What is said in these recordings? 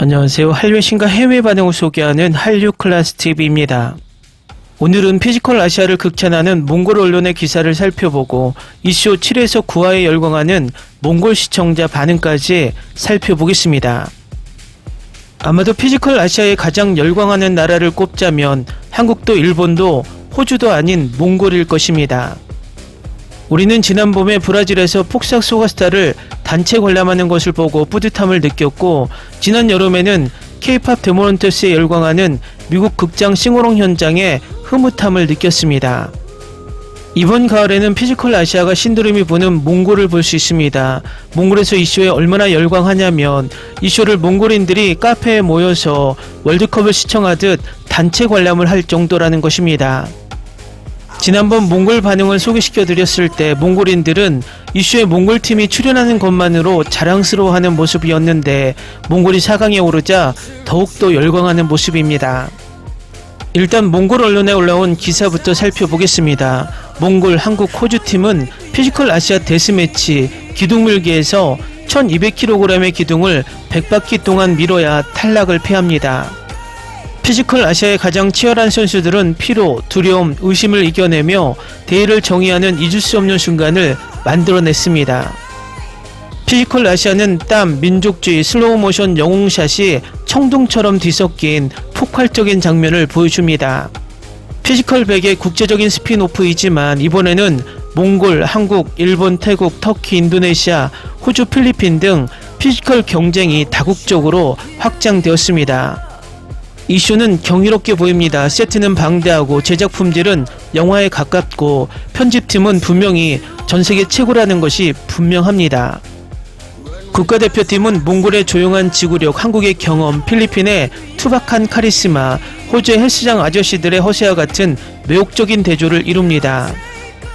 안녕하세요. 한류의 신과 해외 반응을 소개하는 한류 클래스 TV입니다. 오늘은 피지컬 아시아를 극찬하는 몽골 언론의 기사를 살펴보고 이슈 7에서 9화에 열광하는 몽골 시청자 반응까지 살펴보겠습니다. 아마도 피지컬 아시아에 가장 열광하는 나라를 꼽자면 한국도 일본도 호주도 아닌 몽골일 것입니다. 우리는 지난 봄에 브라질에서 폭삭 소가스타를 단체 관람하는 것을 보고 뿌듯함을 느꼈고 지난 여름에는 K-팝 데모런터스에 열광하는 미국 극장 싱어롱 현장에 흐뭇함을 느꼈습니다. 이번 가을에는 피지컬 아시아가 신드롬이 부는 몽골을 볼 수 있습니다. 몽골에서 이 쇼에 얼마나 열광하냐면 이 쇼를 몽골인들이 카페에 모여서 월드컵을 시청하듯 단체 관람을 할 정도라는 것입니다. 지난번 몽골 반응을 소개시켜 드렸을 때 몽골인들은 이슈에 몽골 팀이 출연하는 것만으로 자랑스러워하는 모습이었는데 몽골이 4강에 오르자 더욱더 열광하는 모습입니다. 일단 몽골 언론에 올라온 기사부터 살펴보겠습니다. 몽골 한국 호주 팀은 피지컬 아시아 데스매치 기둥밀기에서 1200kg의 기둥을 100바퀴 동안 밀어야 탈락을 패합니다. 피지컬 아시아의 가장 치열한 선수들은 피로, 두려움, 의심을 이겨내며 대회를 정의하는 잊을 수 없는 순간을 만들어냈습니다. 피지컬 아시아는 땀, 민족주의, 슬로우 모션 영웅샷이 청둥처럼 뒤섞인 폭발적인 장면을 보여줍니다. 피지컬 100의 국제적인 스피노프이지만 이번에는 몽골, 한국, 일본, 태국, 터키, 인도네시아, 호주, 필리핀 등 피지컬 경쟁이 다국적으로 확장되었습니다. 이슈는 경이롭게 보입니다. 세트는 방대하고 제작 품질은 영화에 가깝고 편집팀은 분명히 전 세계 최고라는 것이 분명합니다. 국가대표팀은 몽골의 조용한 지구력, 한국의 경험, 필리핀의 투박한 카리스마, 호주의 헬스장 아저씨들의 허세와 같은 매혹적인 대조를 이룹니다.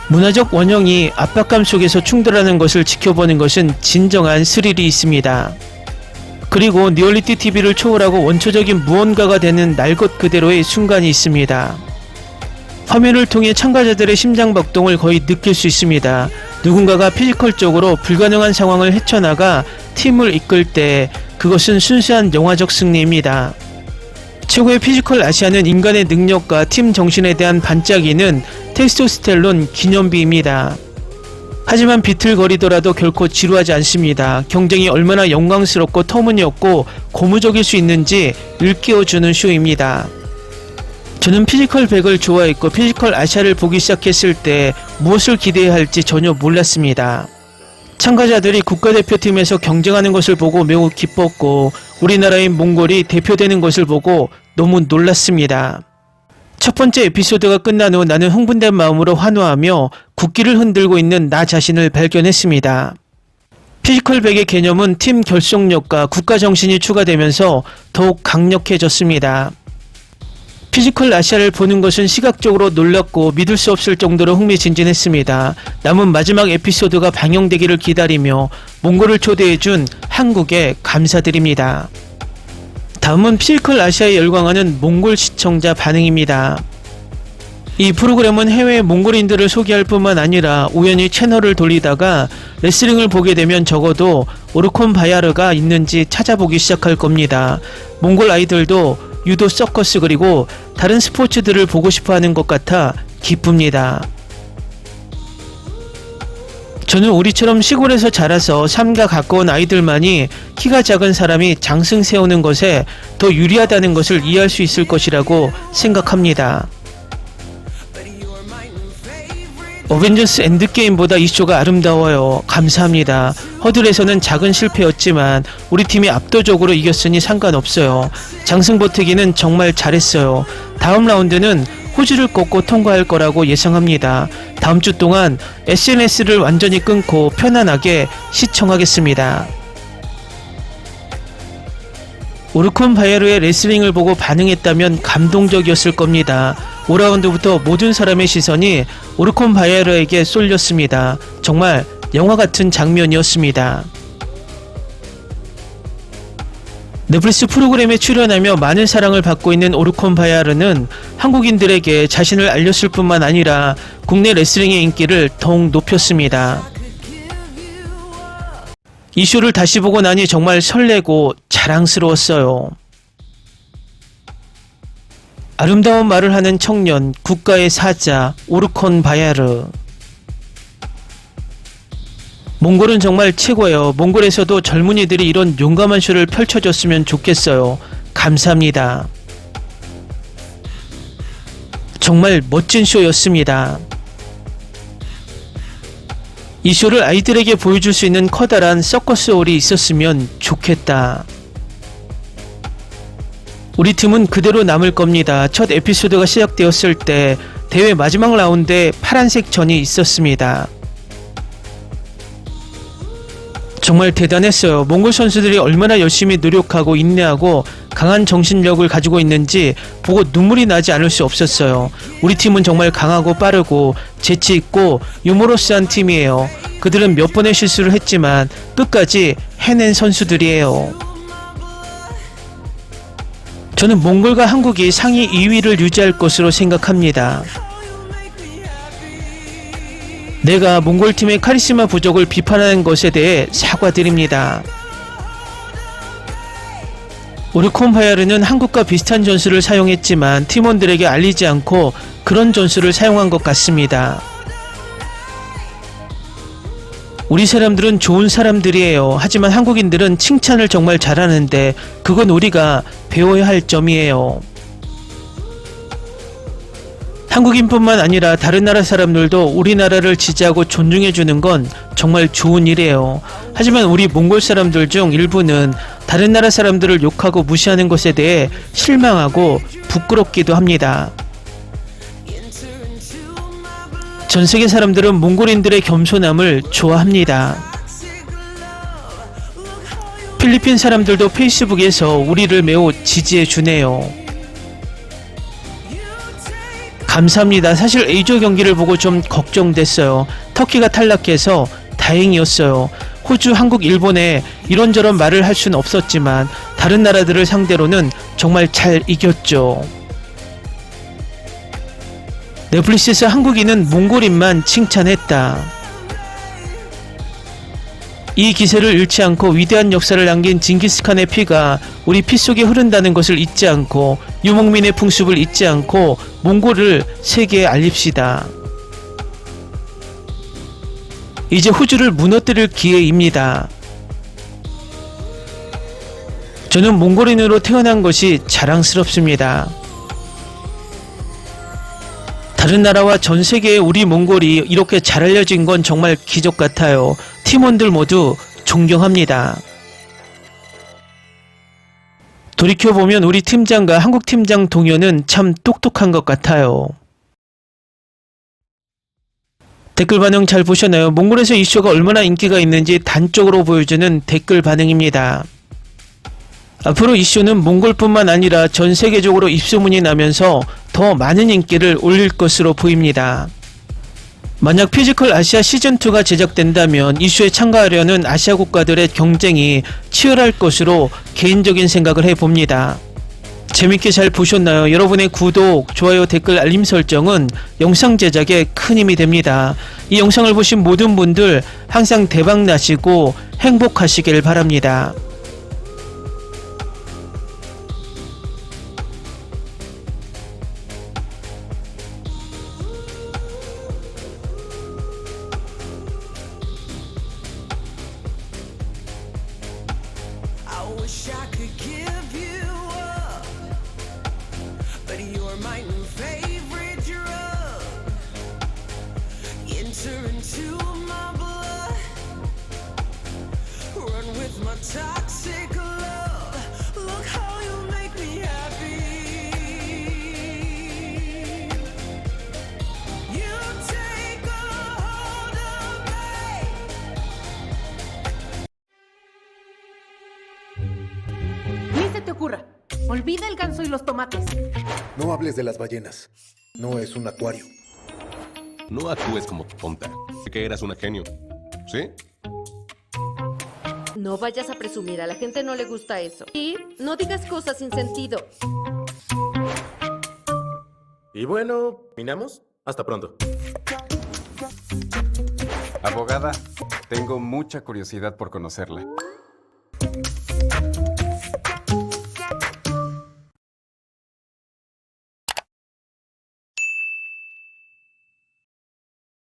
문화적 원형이 압박감 속에서 충돌하는 것을 지켜보는 것은 진정한 스릴이 있습니다. 그리고 리얼리티 TV를 초월하고 원초적인 무언가가 되는 날 것 그대로의 순간이 있습니다. 화면을 통해 참가자들의 심장 박동을 거의 느낄 수 있습니다. 누군가가 피지컬적으로 불가능한 상황을 헤쳐나가 팀을 이끌 때 그것은 순수한 영화적 승리입니다. 최고의 피지컬 아시아는 인간의 능력과 팀 정신에 대한 반짝이는 테스토스텔론 기념비입니다. 하지만 비틀거리더라도 결코 지루하지 않습니다. 경쟁이 얼마나 영광스럽고 터무니없고 고무적일 수 있는지 일깨워주는 쇼입니다. 저는 피지컬 100을 좋아했고 피지컬 아시아를 보기 시작했을 때 무엇을 기대해야 할지 전혀 몰랐습니다. 참가자들이 국가대표팀에서 경쟁하는 것을 보고 매우 기뻤고 우리나라인 몽골이 대표되는 것을 보고 너무 놀랐습니다. 첫 번째 에피소드가 끝난 후 나는 흥분된 마음으로 환호하며 국기를 흔들고 있는 나 자신을 발견했습니다. 피지컬 100의 개념은 팀 결속력과 국가 정신이 추가되면서 더욱 강력해졌습니다. 피지컬 아시아를 보는 것은 시각적으로 놀랍고 믿을 수 없을 정도로 흥미진진했습니다. 남은 마지막 에피소드가 방영되기를 기다리며 몽골을 초대해준 한국에 감사드립니다. 다음은 피지컬 아시아에 열광하는 몽골 시청자 반응입니다. 이 프로그램은 해외 몽골인들을 소개할 뿐만 아니라 우연히 채널을 돌리다가 레슬링을 보게 되면 적어도 오르콘 바야르가 있는지 찾아보기 시작할 겁니다. 몽골 아이들도 유도 서커스 그리고 다른 스포츠들을 보고 싶어 하는 것 같아 기쁩니다. 저는 우리처럼 시골에서 자라서 삶과 가까운 아이들만이 키가 작은 사람이 장승 세우는 것에 더 유리하다는 것을 이해할 수 있을 것이라고 생각합니다. 어벤져스 엔드게임보다 이 쇼가 아름다워요. 감사합니다. 허들에서는 작은 실패였지만 우리 팀이 압도적으로 이겼으니 상관없어요. 장승 버티기는 정말 잘했어요. 다음 라운드는 호주를 꺾고 통과할 거라고 예상합니다. 다음 주 동안 SNS를 완전히 끊고 편안하게 시청하겠습니다. 오르콘 바야르의 레슬링을 보고 반응했다면 감동적이었을 겁니다. 5라운드부터 모든 사람의 시선이 오르콘 바야르에게 쏠렸습니다. 정말 영화 같은 장면이었습니다. 넷플릭스 프로그램에 출연하며 많은 사랑을 받고 있는 오르콘 바야르는 한국인들에게 자신을 알렸을 뿐만 아니라 국내 레슬링의 인기를 더욱 높였습니다. 이 쇼를 다시 보고 나니 정말 설레고 자랑스러웠어요. 아름다운 말을 하는 청년, 국가의 사자, 오르콘 바야르. 몽골은 정말 최고예요. 몽골에서도 젊은이들이 이런 용감한 쇼를 펼쳐줬으면 좋겠어요. 감사합니다. 정말 멋진 쇼였습니다. 이 쇼를 아이들에게 보여줄 수 있는 커다란 서커스 홀이 있었으면 좋겠다. 우리 팀은 그대로 남을 겁니다. 첫 에피소드가 시작되었을 때 대회 마지막 라운드에 파란색 전이 있었습니다. 정말 대단했어요. 몽골 선수들이 얼마나 열심히 노력하고 인내하고 강한 정신력을 가지고 있는지 보고 눈물이 나지 않을 수 없었어요. 우리 팀은 정말 강하고 빠르고 재치 있고 유머러스한 팀이에요. 그들은 몇 번의 실수를 했지만 끝까지 해낸 선수들이에요. 저는 몽골과 한국이 상위 2위를 유지할 것으로 생각합니다. 내가 몽골 팀의 카리스마 부족을 비판하는 것에 대해 사과드립니다. 오르콘 바야르는 한국과 비슷한 전술을 사용했지만 팀원들에게 알리지 않고 그런 전술을 사용한 것 같습니다. 우리 사람들은 좋은 사람들이에요. 하지만 한국인들은 칭찬을 정말 잘하는데 그건 우리가 배워야 할 점이에요. 한국인뿐만 아니라 다른 나라 사람들도 우리나라를 지지하고 존중해 주는 건 정말 좋은 일이에요. 하지만 우리 몽골 사람들 중 일부는 다른 나라 사람들을 욕하고 무시하는 것에 대해 실망하고 부끄럽기도 합니다. 전 세계 사람들은 몽골인들의 겸손함을 좋아합니다. 필리핀 사람들도 페이스북에서 우리를 매우 지지해 주네요. 감사합니다. 사실 A조 경기를 보고 좀 걱정됐어요. 터키가 탈락해서 다행이었어요. 호주, 한국, 일본에 이런저런 말을 할 수는 없었지만 다른 나라들을 상대로는 정말 잘 이겼죠. 넷플릭스에서 한국인은 몽골인만 칭찬했다. 이 기세를 잃지 않고 위대한 역사를 남긴 징기스칸의 피가 우리 피 속에 흐른다는 것을 잊지 않고 유목민의 풍습을 잊지 않고 몽골을 세계에 알립시다. 이제 호주를 무너뜨릴 기회입니다. 저는 몽골인으로 태어난 것이 자랑스럽습니다. 다른 나라와 전 세계의 우리 몽골이 이렇게 잘 알려진 건 정말 기적 같아요. 팀원들 모두 존경합니다. 돌이켜보면 우리 팀장과 한국 팀장 동료는 참 똑똑한 것 같아요. 댓글 반응 잘 보셨나요? 몽골에서 이 쇼가 얼마나 인기가 있는지 단적으로 보여주는 댓글 반응입니다. 앞으로 이 쇼는 몽골뿐만 아니라 전 세계적으로 입소문이 나면서 더 많은 인기를 올릴 것으로 보입니다. 만약 피지컬 아시아 시즌2가 제작된다면 이 쇼에 참가하려는 아시아 국가들의 경쟁이 치열할 것으로 개인적인 생각을 해봅니다. 재밌게 잘 보셨나요? 여러분의 구독, 좋아요, 댓글, 알림 설정은 영상 제작에 큰 힘이 됩니다. 이 영상을 보신 모든 분들 항상 대박 나시고 행복하시길 바랍니다. Olvida el ganso y los tomates. No hables de las ballenas. No es un acuario. No actúes como tonta. Que eras una genio. ¿Sí? No vayas a presumir, a la gente no le gusta eso. Y no digas cosas sin sentido. Y bueno, ¿terminamos? Hasta pronto. Abogada, tengo mucha curiosidad por conocerla.